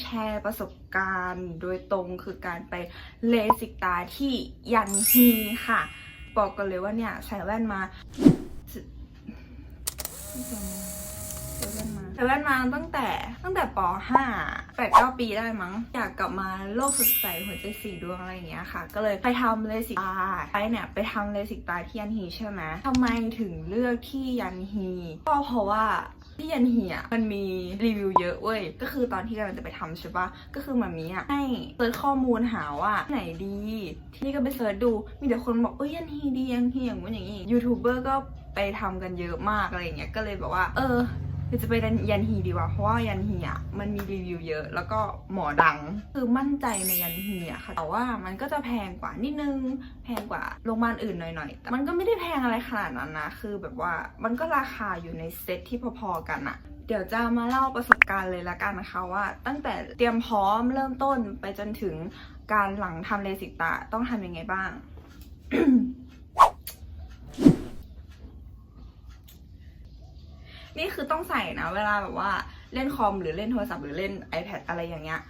แชร์ประสบการณ์โดยตรงคือการไปเลสิกตาที่ยันฮีค่ะ บอกกันเลยว่าเนี่ยใส่แว่นมาใส่แว่นมาใส่แว่นมาตั้งแต่ตั้งแต่ป .5 8 9 ปีได้มั้ง อยากกลับมาโลกสดใสหัวใจสีดวงอะไรอย่างเงี้ยค่ะ ก็เลยไปทำเลสิกตาไปเนี่ยไปทำเลสิกตาที่ยันฮีใช่ไหมทำไมถึงเลือกที่ยันฮี ก็เพราะว่า ที่ยันเฮียมันมีรีวิวเยอะเว้ย ก็คือตอนที่กำลังจะไปทำใช่ปะก็คือมามีอะให้เซิร์ชข้อมูลหาว่าไหนดี ที่นี่ก็ไปเซิร์ชดู มีแต่คนบอกเอ้ยยันฮีดียันฮีอย่างนู้นอย่างนี้ยูทูบเบอร์ก็ไปทำกันเยอะมากอะไรอย่างเงี้ย ก็เลยแบบว่า เออ เดี๋ยวจะไปยันฮีดีกว่า เพราะว่ายันฮีอะมันมีรีวิวเยอะ แล้วก็หมอดัง คือมั่นใจในยันฮีอะค่ะ แต่ว่ามันก็จะแพงกว่านิดนึง แพงกว่าโรงพยาบาลอื่นหน่อยๆ แต่มันก็ไม่ได้แพงอะไรขนาดนั้นนะ คือแบบว่ามันก็ราคาอยู่ในเซตที่พอๆกันอะเดี๋ยวจะมาเล่าประสบการณ์เลยละกันนะคะว่า ตั้งแต่เตรียมพร้อมเริ่มต้นไปจนถึงการหลังทำเลสิกตาต้องทำยังไงบ้าง นี่คือต้องใส่นะ เวลาแบบว่าเล่นคอมหรือเล่นโทรศัพท์หรือเล่น iPad อะไรอย่างเงี้ย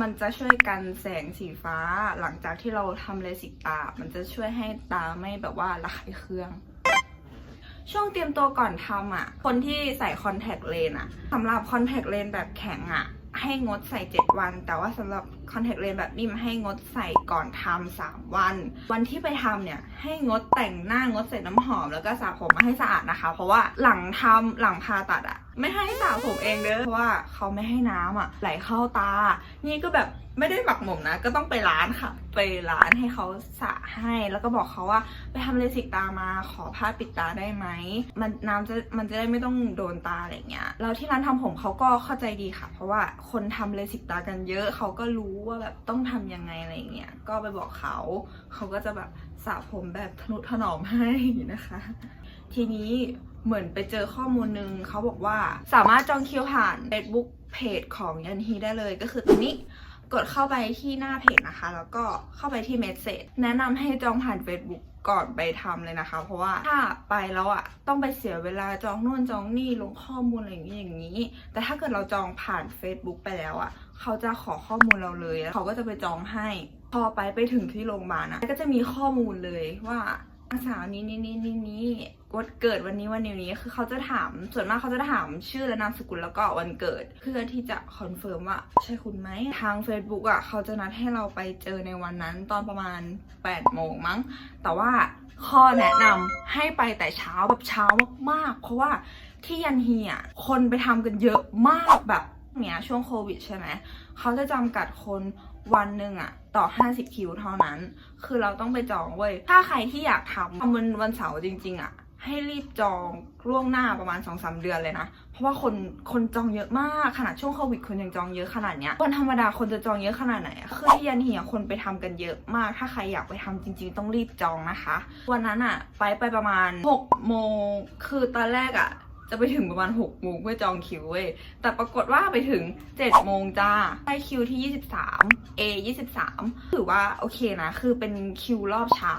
มันจะช่วยกันแสงสีฟ้าหลังจากที่เราทำเลสิกตา มันจะช่วยให้ตาไม่แบบว่าระคายเคือง ช่วงเตรียมตัวก่อนทำอะ คนที่ใส่คอนแทคเลนอะสำหรับคอนแทคเลนแบบแข็งอะ ให้งดใส่ 7 วัน แต่ว่าสำหรับ คอนแทคเลนส์แบบนิ่มให้งดใส่ก่อนทำ3วัน วันที่ไปทำเนี่ยให้งดแต่งหน้างดใส่น้ำหอม แล้วก็สระผมมาให้สะอาดนะคะ เพราะว่าหลังทำหลังผ่าตัดอะไม่ให้สระผมเองเด้อเพราะว่าเขาไม่ให้น้ำอะไหลเข้าตา นี่ก็แบบไม่ได้หมักหมมนะ ก็ต้องไปร้านค่ะ ไปร้านให้เขาสระให้ แล้วก็บอกเขาว่าไปทำเลสิกตามาขอผ้าปิดตาได้ไหมมันน้ำจะมันจะได้ไม่ต้องโดนตาอะไรเงี้ยแล้วที่ร้านทำผมเขาก็เข้าใจดีค่ะ เพราะว่าคนทำเลสิกตากันเยอะเขาก็รู้ว่าแบบต้องทำยังไงอะไรเงี้ย ก็ไปบอกเขา เขาก็จะแบบสระผมแบบทนุถนอมให้นะคะ ทีนี้เหมือนไปเจอข้อมูลหนึ่งเขาบอกว่าสามารถจองคิวผ่าน Facebook เพจของยันฮีได้เลยก็คือตรงนี้กดเข้าไปที่หน้าเพจนะคะ แล้วก็เข้าไปที่เมสเซจแนะนำให้จองผ่าน Facebook ก่อนไปทำเลยนะคะ เพราะว่าถ้าไปแล้วอะต้องไปเสียเวลาจองนู่นจองนี่ลงข้อมูลอะไรอย่างนี้อย่างนี้ แต่ถ้าเกิดเราจองผ่าน Facebook ไปแล้วอะ เขาจะขอข้อมูลเราเลยแล้วเขาก็จะไปจองให้พอไปไปถึงที่โรงพยาบาลนะก็จะมีข้อมูลเลยว่าอาสาวนี้นี้นี้นี้ วันเกิดวันนี้วันนี้นี้คือเขาจะถามส่วนมากเขาจะถามชื่อและนามสกุลแล้วก็วันเกิด เพื่อที่จะคอนเฟิร์มว่าใช่คุณไหมทาง Facebook อะเขาจะนัดให้เราไปเจอในวันนั้นตอนประมาณ8โมงมั้ง แต่ว่าข้อแนะนำให้ไปแต่เช้าแบบเช้ามากๆ เพราะว่าที่ยันฮีอะคนไปทำกันเยอะมากแบบเนี้ยช่วงโควิดใช่ไหมเขาจะจำกัดคนวันหนึ่งอะต่อ 50 คิวเท่านั้น คือเราต้องไปจองเว้ย ถ้าใครที่อยากทำทำวันวันเสาร์จริง ๆอะ ให้รีบจองล่วงหน้าประมาณ2-3เดือนเลยนะ เพราะว่าคนคนจองเยอะมากขนาดช่วงโควิดคนยังจองเยอะขนาดเนี้ยคนธรรมดาคนจะจองเยอะขนาดไหนคือที่ยันเหียคนไปทำกันเยอะมาก ถ้าใครอยากไปทำจริง ๆ ต้องรีบจองนะคะ วันนั้นอะไปไปประมาณ6โมงคือตอนแรกอะ จะไปถึงประมาณ6โมงเพื่อจองคิวเว้ย แต่ปรากฏว่าไปถึง7โมงจ้าได้คิวที่ 23 A 23ถือว่าโอเคนะ คือเป็นคิวรอบเช้า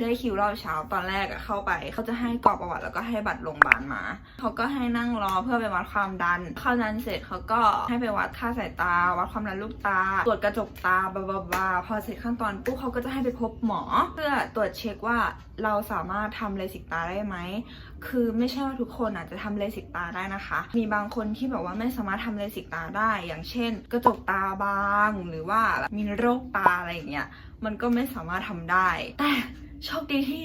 ได้คิวรอบเช้าตอนแรกอะเข้าไป เขาจะให้กรอกประวัติแล้วก็ให้บัตรโรงพยาบาลมา เขาก็ให้นั่งรอเพื่อไปวัดความดันเข้านั้นเสร็จเขาก็ให้ไปวัดค่าสายตา วัดความดันลูกตา ตรวจกระจกตาบลาบลาบาพอเสร็จขั้นตอนปุ๊บเขาก็จะให้ไปพบหมอ เพื่อตรวจเช็คว่าเราสามารถทำเลสิกตาได้ไหม คือไม่ใช่ว่าทุกคนอาจจะทำเลสิกตาได้นะคะ มีบางคนที่แบบว่าไม่สามารถทำเลสิกตาได้ อย่างเช่น กระจกตาบาง หรือว่ามีโรคตาอะไรอย่างเงี้ย มันก็ไม่สามารถทำได้ แต่โชคดีที่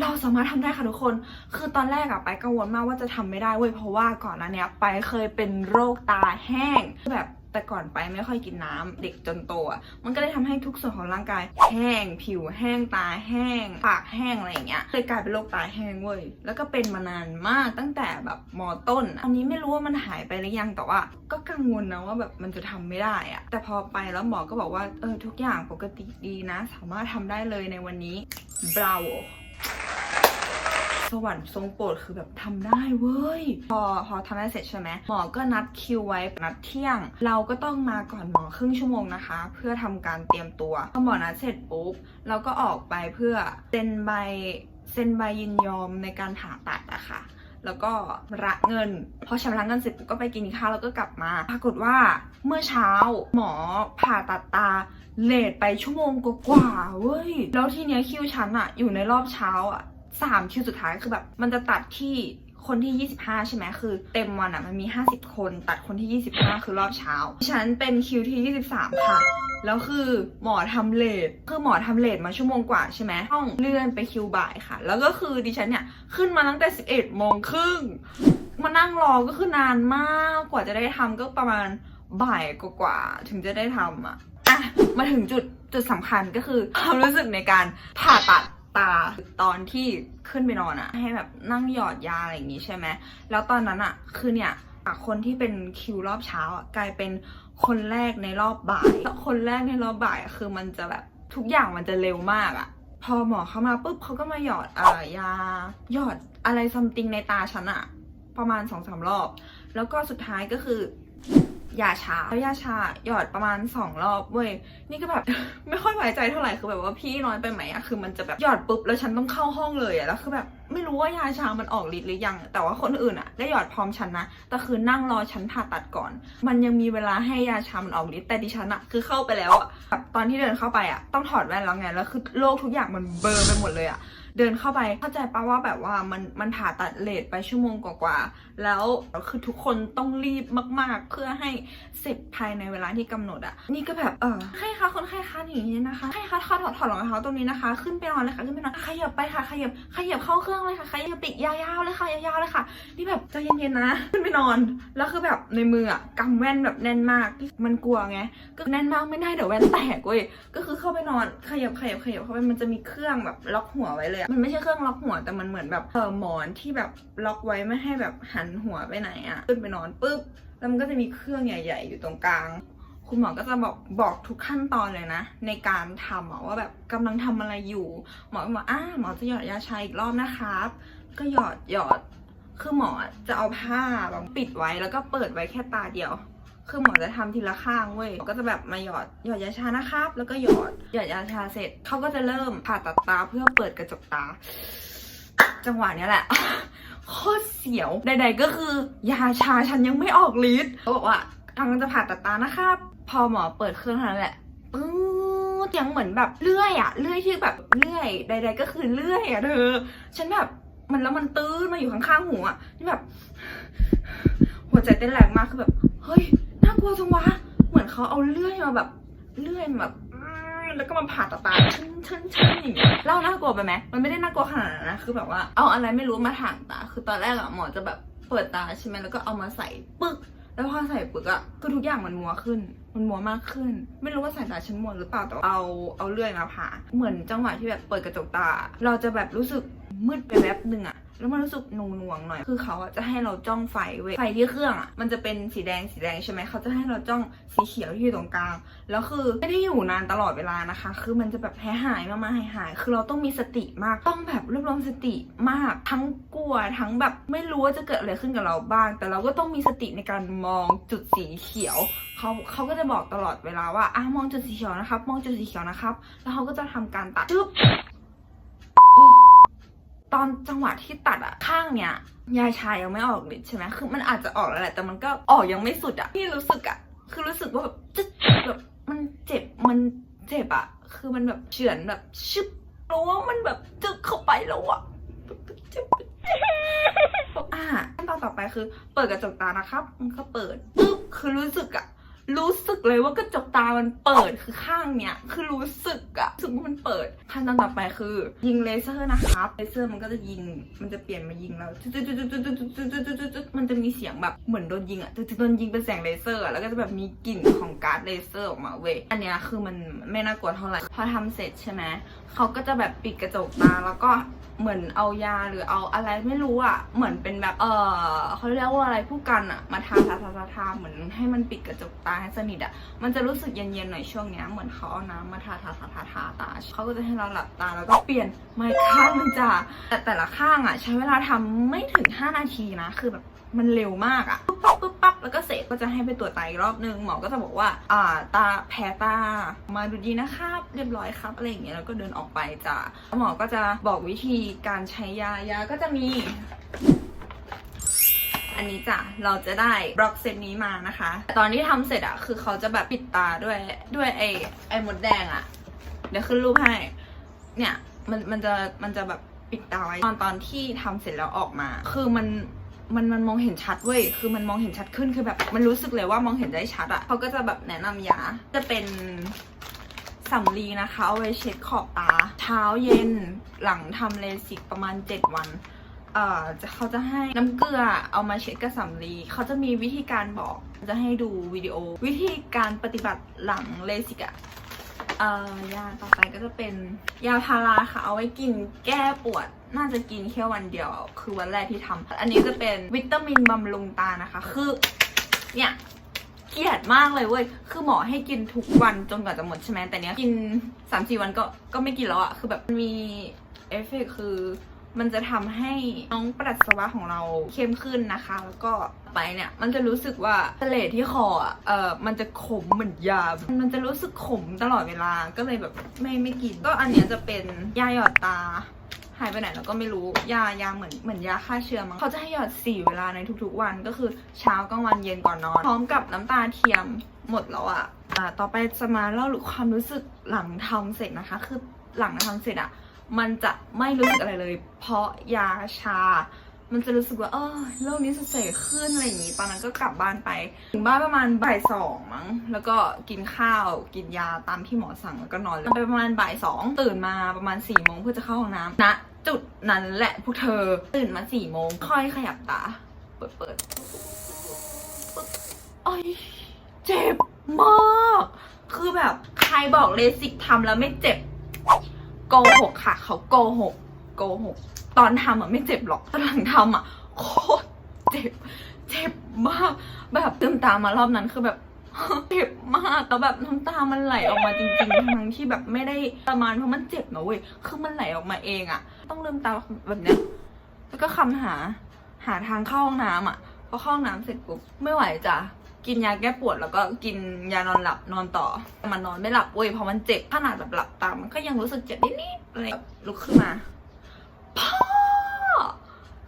เราสามารถทำได้ค่ะทุกคน คือตอนแรกอะไปกังวลมากว่าจะทำไม่ได้เว้ย เพราะว่าก่อนหน้านี้ไปเคยเป็นโรคตาแห้งแบบ แต่ก่อนไปไม่ค่อยกินน้ำเด็กจนโตอะมันก็เลยทำให้ทุกส่วนของร่างกาย แห้ง ผิวแห้งตาแห้ง ปากแห้งอะไรอย่างเงี้ยเลยกลายเป็นโรคตาแห้งเว้ยแล้วก็เป็นมานานมากตั้งแต่แบบมอต้นอันนี้ไม่รู้ว่ามันหายไปหรือยังแต่ว่า ก็กังวลนะว่าแบบมันจะทำไม่ได้อะแต่พอไปแล้วหมอก็บอกว่าเออทุกอย่างปกติดีนะ สามารถทำได้เลยในวันนี้ bravo สวรรค์ทรงโปรดคือแบบทำได้เว้ย พอพอทำได้เสร็จใช่ไหมหมอก็นัดคิวไว้นัดเที่ยง เราก็ต้องมาก่อนหมอครึ่งชั่วโมงนะคะ เพื่อทำการเตรียมตัวพอหมอนัดเสร็จปุ๊บเราก็ออกไปเพื่อเซ็นใบเซ็นใบยินยอมในการผ่าตัดอะค่ะแล้วก็ระเงิน พอชำระเงินเสร็จก็ไปกินข้าวแล้วก็กลับมา ปรากฏว่าเมื่อเช้าหมอผ่าตัดตาเลทไปชั่วโมงกว่าๆเว้ย แล้วทีเนี้ยคิวฉันอะอยู่ในรอบเช้าอะ สามคิวสุดท้ายคือแบบมันจะตัดที่คนที่ 25 ใช่ไหมคือ เต็มวันอะมันมี 50 คน ตัดคนที่ 25 คือรอบเช้า ฉันเป็นคิวที่ 23 ค่ะ แล้วคือหมอทำเลทคือหมอทำเลทมาชั่วโมงกว่าใช่ไหมต้องเลื่อนไปคิวบ่ายค่ะ แล้วก็คือดิฉันเนี่ยขึ้นมาตั้งแต่ 11โมงครึ่งมานั่งรอก็คือนานมากกว่าจะได้ทำก็ประมาณบ่ายกว่าๆถึงจะได้ทำอะ อะ มาถึงจุดจุดสำคัญก็คือความรู้สึกในการผ่าตัด ตาตอนที่ขึ้นไปนอนอะให้แบบนั่งหยอดยาอะไรอย่างงี้ใช่ไหมแล้วตอนนั้นอะคือเนี่ยจากคนที่เป็นคิวรอบเช้าอะกลายเป็นคนแรกในรอบบ่ายแล้วคนแรกในรอบบ่ายอะคือมันจะแบบทุกอย่างมันจะเร็วมากอะพอหมอเข้ามาปุ๊บเขาก็มาหยอดเอ่อยาหยอดอะไรซัมติงในตาฉันอะประมาณสองสามรอบ แล้วก็สุดท้ายก็คือ ยาชาแล้วยาชาหยอดประมาณสองรอบเว้ย นี่ก็แบบ ไม่ค่อยไว้ใจเท่าไหร่ คือแบบว่าพี่น้อยไปไหมอะคือมันจะแบบหยอดปุ๊บแล้วฉันต้องเข้าห้องเลยอะแล้วคือแบบไม่รู้ว่ายาชามันออกฤทธิ์หรือยัง แต่ว่าคนอื่นอะได้หยอดพร้อมฉันนะ แต่คือนั่งรอฉันผ่าตัดก่อน มันยังมีเวลาให้ยาชามันออกฤทธิ์ แต่ดิฉันอะคือเข้าไปแล้วอะแบบตอนที่เดินเข้าไปอะต้องถอดแว่นแล้วไง แล้วคือโลกทุกอย่างมันเบลอไปหมดเลยอะ เดินเข้าไปเข้าใจปะว่าแบบว่ามันมันผ่าตัดเลทไปชั่วโมงกว่าๆแล้วคือทุกคนต้องรีบมาก ๆ เพื่อให้เสร็จภายในเวลาที่กำหนดอะนี่ก็แบบเออใครคะคนไข้คะอย่างนี้นะคะใครคะถอดถอดถอดรองเท้าตรงนี้นะคะ ขึ้นไปนอนเลยค่ะขึ้นไปนอนขยับไปค่ะขยับขยับเข้าเครื่องเลยค่ะขยับปีกยาวๆเลยค่ะยาวๆเลยค่ะนี่แบบใจเย็นๆนะ ขึ้นไปนอนแล้วคือแบบในมืออะกำแว่นแบบแน่นมากมันกลัวไงก็แน่นมากไม่ได้เดี๋ยวแว่นแตกเว้ยก็คือเข้าไปนอนขยับขยับขยับเข้าไปมันจะมีเครื่องแบบล็อกหัวไว้เลยอะมันไม่ใช่เครื่องล็อกหัวแต่มันเหมือนแบบเออหมอนที่แบบล็อกไว้ไม่ให้แบบหันหัวไปไหนอะขึ้นไปนอนปุ๊บแล้วมันก็จะมีเครื่องใหญ่ ๆ อยู่ตรงกลาง คุณหมอก็จะบอกบอกทุกขั้นตอนเลยนะ ในการทำอะว่าแบบกำลังทำอะไรอยู่ หมอก็บอกอ่าหมอจะหยอดยาชาอีกรอบนะครับ ก็หยอดหยอดคือหมอจะเอาผ้าแบบปิดไว้แล้วก็เปิดไว้แค่ตาเดียว คือหมอจะทำทีละข้างเว้ย ก็จะแบบมาหยอดหยอดยาชานะครับ แล้วก็หยอดหยอดยาชาเสร็จเขาก็จะเริ่มผ่าตัดตาเพื่อเปิดกระจกตา จังหวะเนี้ยแหละโคตรเสียว ใด ๆ ก็คือยาชาฉันยังไม่ออกฤทธิ์เขาบอกว่ากำลังจะผ่าตัดตานะครับ พอหมอเปิดเครื่องเท่านั้นแหละปื๊ดยังเหมือนแบบเลื่อยอะเลื่อยที่แบบเลื่อย ใด ๆ ก็คือเลื่อยอะเธอ ฉันแบบมันแล้วมันตื้นมาอยู่ข้างๆหูอะนี่แบบ หัวใจเต้นแรงมากคือแบบ เฮ้ย ลัวจังวะ เหมือนเขาเอาเลื่อยมาแบบเลื่อยแบบแล้วก็มาผ่าตัดตาชึ้นชึ้นชึ้นอย่างเงี้ยเล่าน่ากลัวไปไหมมันไม่ได้น่ากลัวขนาดนั้นนะคือแบบว่าเอาอะไรไม่รู้มาถางตา คือตอนแรกอะหมอจะแบบเปิดตาใช่ไหมแล้วก็เอามาใส่ปึ๊กแล้วพอใส่ปึ๊กอะคือทุกอย่างมันมัวขึ้น มันมัวมากขึ้น ไม่รู้ว่าสายตาฉันมัวหรือเปล่าแต่เอาเอาเลื่อยมาผ่า เหมือนจังหวะที่แบบเปิดกระจกตา เราจะแบบรู้สึกมืดไปแป๊บหนึ่งอะ แล้วมันรู้สึกหน่วงๆหน่อย คือเขาจะให้เราจ้องไฟเว้ย ไฟที่เครื่องอะมันจะเป็นสีแดงสีแดงใช่ไหม เขาจะให้เราจ้องสีเขียวที่อยู่ตรงกลาง แล้วคือไม่ได้อยู่นานตลอดเวลานะคะ คือมันจะแบบหายหายมามาหายหาย คือเราต้องมีสติมาก ต้องแบบรวบรวมสติมาก ทั้งกลัว ทั้งแบบไม่รู้ว่าจะเกิดอะไรขึ้นกับเราบ้าง แต่เราก็ต้องมีสติในการมองจุดสีเขียวเขาเขาก็จะบอกตลอดเวลาว่าอะมองจุดสีเขียวนะครับ มองจุดสีเขียวนะครับ แล้วเขาก็จะทำการตัดจึ๊บ ตอนจังหวะที่ตัดอะข้างเนี้ยยาชายังไม่ออกฤทธิ์ใช่ไหมคือมันอาจจะออกแล้วแหละแต่มันก็ออกยังไม่สุดอะที่รู้สึกอะคือรู้สึกว่าแบบแบบมันเจ็บมันเจ็บอะคือมันแบบเฉือนแบบชึบรู้ว่ามันแบบจึกเข้าไปแล้วอะเจ็บอะขั้นตอนต่อไปคือ เปิดกระจกตานะครับ มันก็เปิดปึ๊บคือรู้สึกอะ รู้สึกเลยว่ากระจกตามันเปิดคือข้างเนี้ยคือรู้สึกอะรู้สึกว่ามันเปิดขั้นตอนต่อไปคือ ยิงเลเซอร์นะครับเลเซอร์มันก็จะยิงมันจะเปลี่ยนมายิงแล้วมันจะมีเสียงแบบเหมือนโดนยิงอะโดนยิงเป็นแสงเลเซอร์แล้วก็จะแบบมีกลิ่นของก๊าซเลเซอร์ออกมาเว้ยอันเนี้ยคือมันไม่น่ากลัวเท่าไหร่พอทำเสร็จใช่ไหมเขาก็จะแบบปิดกระจกตาแล้วก็เหมือนเอายาหรือเอาอะไรไม่รู้อะ เหมือนเป็นแบบ เออเขาเรียกว่าอะไรผู้กันอะ มาทาทาทาทาเหมือนให้มันปิดกระจกตาให้สนิทอะมันจะรู้สึกเย็นๆหน่อยช่วงเนี้ยเหมือนเขาเอาน้ำมาทาทาทาทาทาตาเขาก็จะให้เราหลับตาแล้วก็เปลี่ยนไม้ข้างมันจะแต่แต่ละข้างอะใช้เวลาทำไม่ถึง 5 นาทีนะ คือแบบมันเร็วมากอะปุ๊บปั๊บปุ๊บปั๊บแล้วก็เสร็จก็จะให้ไปตรวจไตอีกรอบนึงหมอก็จะบอกว่า อ่า ตาแพ้ตา มาดูดีนะครับเรียบร้อยครับอะไรอย่างเงี้ยแล้วก็เดินออกไปจ้ะหมอก็จะบอกวิธีการใช้ยายาก็จะมี อันนี้จ้ะเราจะได้บล็อกเซตนี้มานะคะตอนที่ทำเสร็จอะคือเขาจะแบบปิดตาด้วยด้วยไอ้ไอ้มดแดงอะเดี๋ยวขึ้นรูปให้ เนี่ยมันมันจะมันจะแบบปิดตาไว้ตอนตอนที่ทำเสร็จแล้วออกมา คือมันมันมันมองเห็นชัดเว้ย คือมันมองเห็นชัดขึ้น คือแบบ มันรู้สึกเลยว่ามองเห็นได้ชัดอะเขาก็จะแบบแนะนำยา จะเป็นสำลีนะคะ เอาไว้เช็ดขอบตา เช้าเย็นหลังทำเลสิกประมาณ 7 วัน เอ่อเขาจะให้น้ำเกลือเอามาเช็ดกระสำลีเขาจะมีวิธีการบอกจะให้ดูวิดีโอ วิธีการปฏิบัติหลังเลสิกอะเอ่อยาต่อไปก็จะเป็นยาพาราค่ะ เอาไว้กินแก้ปวด น่าจะกินแค่วันเดียว คือวันแรกที่ทำอันนี้จะเป็นวิตามินบำรุงตานะคะ คือเนี่ยเกลียดมากเลยเว้ย คือหมอให้กินทุกวันจนกว่าจะหมดใช่ไหมแต่เนี้ยกินสามสี่วันก็ก็ไม่กินแล้วอะคือแบบมีเอฟเฟกคือ มันจะทำให้น้องปัสสาวะของเราเข้มขึ้นนะคะ แล้วก็ไปเนี่ยมันจะรู้สึกว่าทะเลที่คออ่อมันจะขมเหมือนยา มันจะรู้สึกขมตลอดเวลาก็เลยแบบไม่ไม่กิน ก็อันเนี้ยจะเป็นยาหยอดตาหายไปไหนแล้วก็ไม่รู้ยายาเหมือนเหมือนยาฆ่าเชื้อมั้งเขาจะให้หยอดสี่เวลาในทุกๆวันก็คือเช้ากลางวันเย็นก่อนนอน พร้อมกับน้ำตาเทียมหมดแล้วอะอ่าต่อไปจะมาเล่าความรู้สึกหลังทำเสร็จนะคะ คือหลังทำเสร็จอะ มันจะไม่รู้สึกอะไรเลย เพราะยาชา มันจะรู้สึกว่าเออโลกนี้สดใสขึ้นอะไรอย่างนี้ ตอนนั้นก็กลับบ้านไป ถึงบ้านประมาณบ่ายสองมั้ง แล้วก็กินข้าว กินยาตามที่หมอสั่งแล้วก็นอนไปประมาณบ่ายสองตื่นมาประมาณสี่โมงเพื่อจะเข้าห้องน้ำณจุดนั้นแหละพวกเธอ ตื่นมาสี่โมงค่อยขยับตา เปิดเปิดโอ้ยเจ็บมาก คือแบบใครบอกเลสิกทำแล้วไม่เจ็บ โกหกค่ะ เขาโกหกโกหกตอนทำอะไม่เจ็บหรอกตอนหลังทำอะโคตรเจ็บเจ็บมากแบบตื่นตามารอบนั้นคือแบบเจ็บมากแล้วแบบน้ำตามันไหลออกมาจริงๆทั้งที่แบบไม่ได้ประมาณเพราะมันเจ็บนะเว้ยคือมันไหลออกมาเองอะ ต้องลืมตาแบบเนี้ยแล้วก็คำหาหาทางเข้าห้องน้ำอะพอเข้าห้องน้ำเสร็จปุ๊บไม่ไหวจ้ะ กินยาแก้ปวดแล้วก็กินยานอนหลับนอนต่อ มันนอนไม่หลับเว้ยเพราะมันเจ็บขนาดแบบหลับตา มันก็ยังรู้สึกเจ็บนิดๆอะไรแบบลุกขึ้นมาพ่อ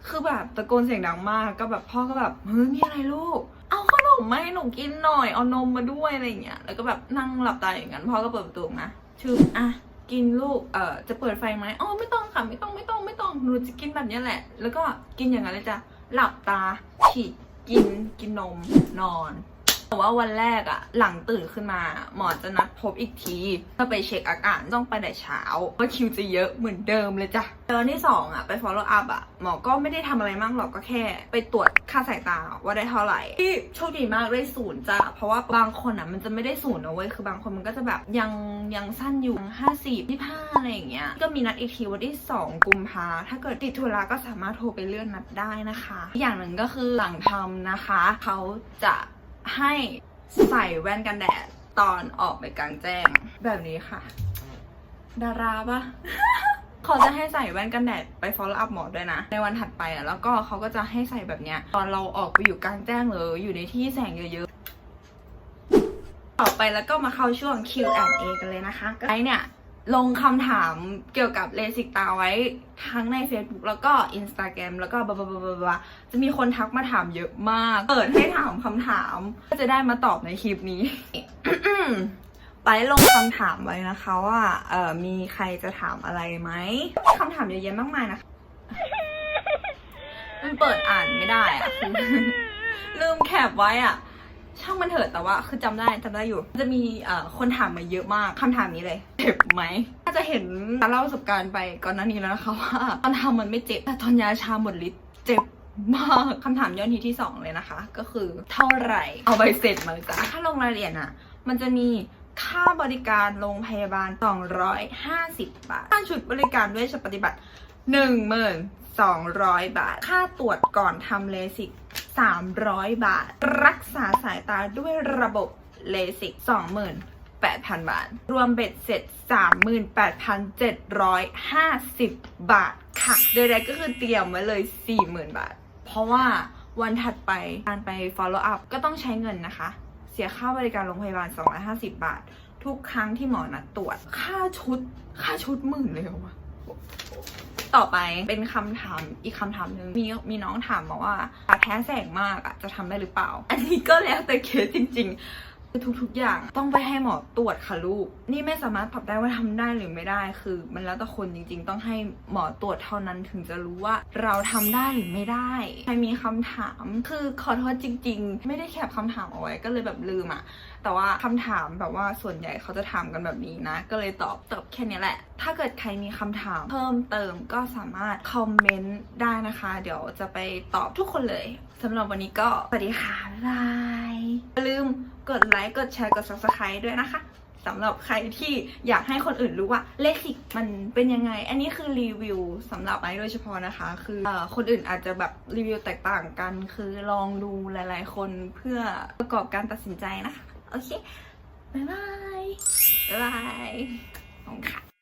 คือแบบตะโกนเสียงดังมากก็แบบพ่อก็แบบเฮ้ยมีอะไรลูก เอาขนมมาให้หนูกินหน่อยเอานมมาด้วยอะไรอย่างเงี้ยแล้วก็แบบนั่งหลับตาอย่างนั้นพ่อก็เปิดประตูมาชื่ออะกินลูก เอ่อ จะเปิดไฟไหมอ๋อ ไม่ต้องค่ะ ไม่ต้อง ไม่ต้อง ไม่ต้อง หนูจะกินแบบเนี้ยแหละ แล้วก็กินอย่างนั้นเลยจ้ะ หลับตาฉีด กินกินนมนอน แต่ว่าวันแรกอะหลังตื่นขึ้นมา หมอจะนัดพบอีกทีเพื่อไปเช็คอาการต้องไปแต่เช้าว่าคิวจะเยอะเหมือนเดิมเลยจ้ะแต่วันที่สองอะไป follow up อะหมอก็ไม่ได้ทำอะไรมากหรอกก็แค่ ไปตรวจค่าสายตาว่าได้เท่าไหร่ที่โชคดีมากได้ศูนย์จ้ะเพราะว่าบางคนอะมันจะไม่ได้ศูนย์นะเว้ยคือบางคนมันก็จะแบบยังยังสั้นอยู่ห้าสิบที่ห้าอะไรอย่างเงี้ยก็มีนัดอีกทีวันที่สองกุมภาถ้าเกิดติดธุระก็สามารถโทรไปเลื่อนนัดได้นะคะอีกอย่างหนึ่งก็คือหลังทำนะคะ เขาจะ ให้ใส่แว่นกันแดดตอนออกไปกลางแจ้ง แบบนี้ค่ะ ดาราปะเขาจะให้ใส่แว่นกันแดดไป follow up หมอด้วยนะ ในวันถัดไปอะแล้วก็เขาก็จะให้ใส่แบบเนี้ย ตอนเราออกไปอยู่กลางแจ้งหรืออยู่ในที่แสงเยอะๆ ต่อไปแล้วก็มาเข้าช่วง Q&A กันเลยนะคะไอเนี่ย ลงคำถามเกี่ยวกับเลสิกตาไว้ทั้งใน Facebook แล้วก็ Instagram แล้วก็บลาบบบจะมีคนทักมาถามเยอะมาก เปิดให้ถามคำถาม ก็จะได้มาตอบในคลิปนี้ ไปลงคำถามไว้นะคะว่าเอ่อมีใครจะถามอะไรไหมคำถามเยอะแยะมากมายนะคะ มันเปิดอ่านไม่ได้อะลืมแคปไว้อะ ช่างมันเถอะแต่ว่าคือจำได้จำได้อยู่ จะมีเอ่อคนถามมาเยอะมากคำถามนี้เลยเจ็บไหมถ้าจะเห็นกาเล่าประสบการณ์ไปก่อนหน้านี้แล้วนะคะว่าตอนทำมันไม่เจ็บแต่ตอนยาชาหมดฤทธิ์เจ็บมากคำถามยอดฮิตที่สองเลยนะคะ ก็คือเท่าไหร่เอาใบเสร็จมาจ้ะถ้าลงรายละเอียดอะมันจะมีค่าบริการโรงพยาบาล 250 บาท ค่าชุดบริการเวชปฏิบัติ 1,200บาท ค่าตรวจก่อนทำเลสิก 300 บาท รักษาสายตาด้วยระบบเลสิก28,000 บาท รวมเบ็ดเสร็จ 38,750 บาทค่ะ โดยใดก็คือเตรียมไว้เลย 40,000 บาท เพราะว่าวันถัดไปการไป follow up ก็ต้องใช้เงินนะคะ เสียค่าบริการโรงพยาบาล 250 บาท ทุกครั้งที่หมอนัดตรวจ ค่าชุด ค่าชุดหมื่นเลยเหรอวะ ต่อไปเป็นคำถามอีกคำถามหนึ่งมีมีน้องถามมาว่าตาแพ้แสงมากอะจะทำได้หรือเปล่า อันนี้ก็แล้วแต่เคสจริงๆคือทุกๆ อย่างต้องไปให้หมอตรวจค่ะลูก นี่ไม่สามารถตอบได้ว่าทำได้หรือไม่ได้ คือ มันแล้วแต่คนจริง ๆ ต้องให้หมอตรวจเท่านั้นถึงจะรู้ว่าเราทำได้หรือไม่ได้ใครมีคำถาม คือขอโทษจริง ๆ ไม่ได้แคปคำถามเอาไว้ก็เลยแบบลืมอะแต่ว่าคำถามแบบว่าส่วนใหญ่เขาจะถามกันแบบนี้นะ ก็เลยตอบตอบแค่นี้แหละ ถ้าเกิดใครมีคำถามเพิ่มเติมก็สามารถคอมเมนต์ได้นะคะ เดี๋ยวจะไปตอบทุกคนเลยสำหรับวันนี้ก็สวัสดีค่ะ บ๊ายบายอย่าลืมกดไลค์ กดแชร์ กด subscribe ด้วยนะคะสำหรับใครที่อยากให้คนอื่นรู้ว่าเลสิกมันเป็นยังไง อันนี้คือรีวิวสำหรับไอซ์โดยเฉพาะนะคะ คือเออคนอื่นอาจจะแบบรีวิวแตกต่างกัน คือลองดูหลาย ๆ คนเพื่อประกอบการตัดสินใจนะคะ โอเค บ๊ายบาย บ๊ายบายขอบคุณค่ะ